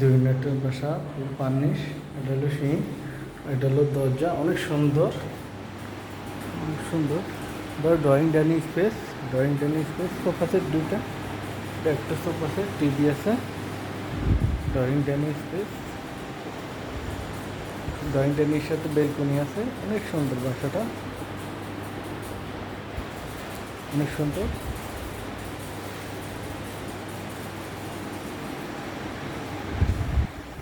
দুই মিনিটের বাসা, পানিশ, এটা হলো সিং এটা হলো দরজা, অনেক সুন্দর অনেক সুন্দর। ধর drawing dining space drawing dining space sofa set দুইটা একটা সোফা সেট টিভি আছে। Drawing dining space drawing dining সাথে বেলকনি আছে, অনেক সুন্দর বাসাটা। অনেক সুন্দর।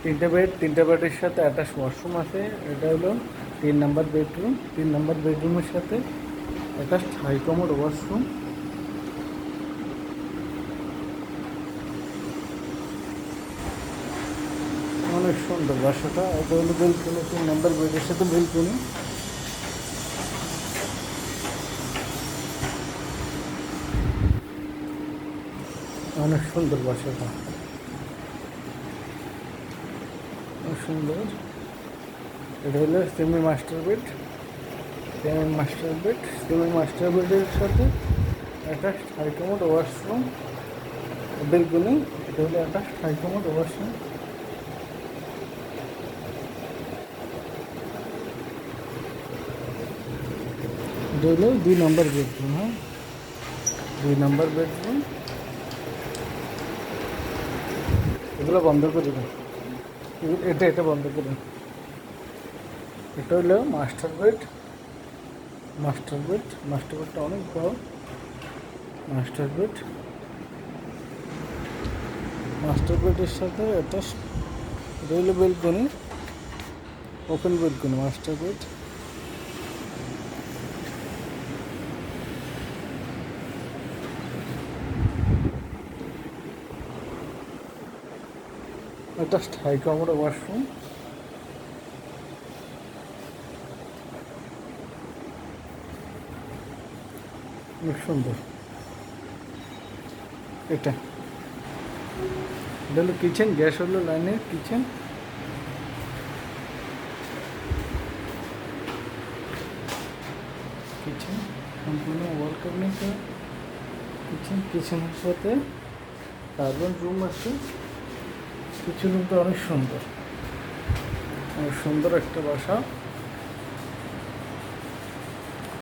তিনটে বেড তিনটে বেডের সাথে অ্যাটাচ ওয়াশরুম আছে। এটা হলো তিন নাম্বার বেডরুম তিন নাম্বার বেডরুমের সাথে অ্যাটাচ হাই কমোড ওয়াশরুম অনেক সুন্দর বাসাটা। এটা হলো বেলকনি। তিন নাম্বার বেডের সাথে বেলকনি। অনেক সুন্দর বাসাটা অনেক সুন্দর। এটা হলো semi master bed semi master bed semi master বেডের সাথে একটা হাইকমোড ওয়াশরুম বেলকনি এটা হলো একটা হাইকমোড ওয়াশরুম এটা হলো দুই নম্বর বেডরুম হ্যাঁ? দুই নম্বর বেডরুম এগুলো বন্ধ করে এ- এটা এটা বন্ধ করুন এটা হলো master bed master bed master বেডটা অনেক বড়। মাস্টার বেড মাস্টার বেডের সাথে এটা রইল balcony open balcony master bed এটা স্থায়ী কামড়া ওয়াশরুম অনেক সুন্দর। এটা। এটা হলো কিচেন গ্যাস হলো লাইনের কিচেন কিচেন সম্পূর্ণ ওয়াল ক্যাবিনেট কিচেন কিচেনের সাথে কার্বন রুম আছে। কিছু রুমটা অনেক সুন্দর। অনেক সুন্দর একটা বাসা।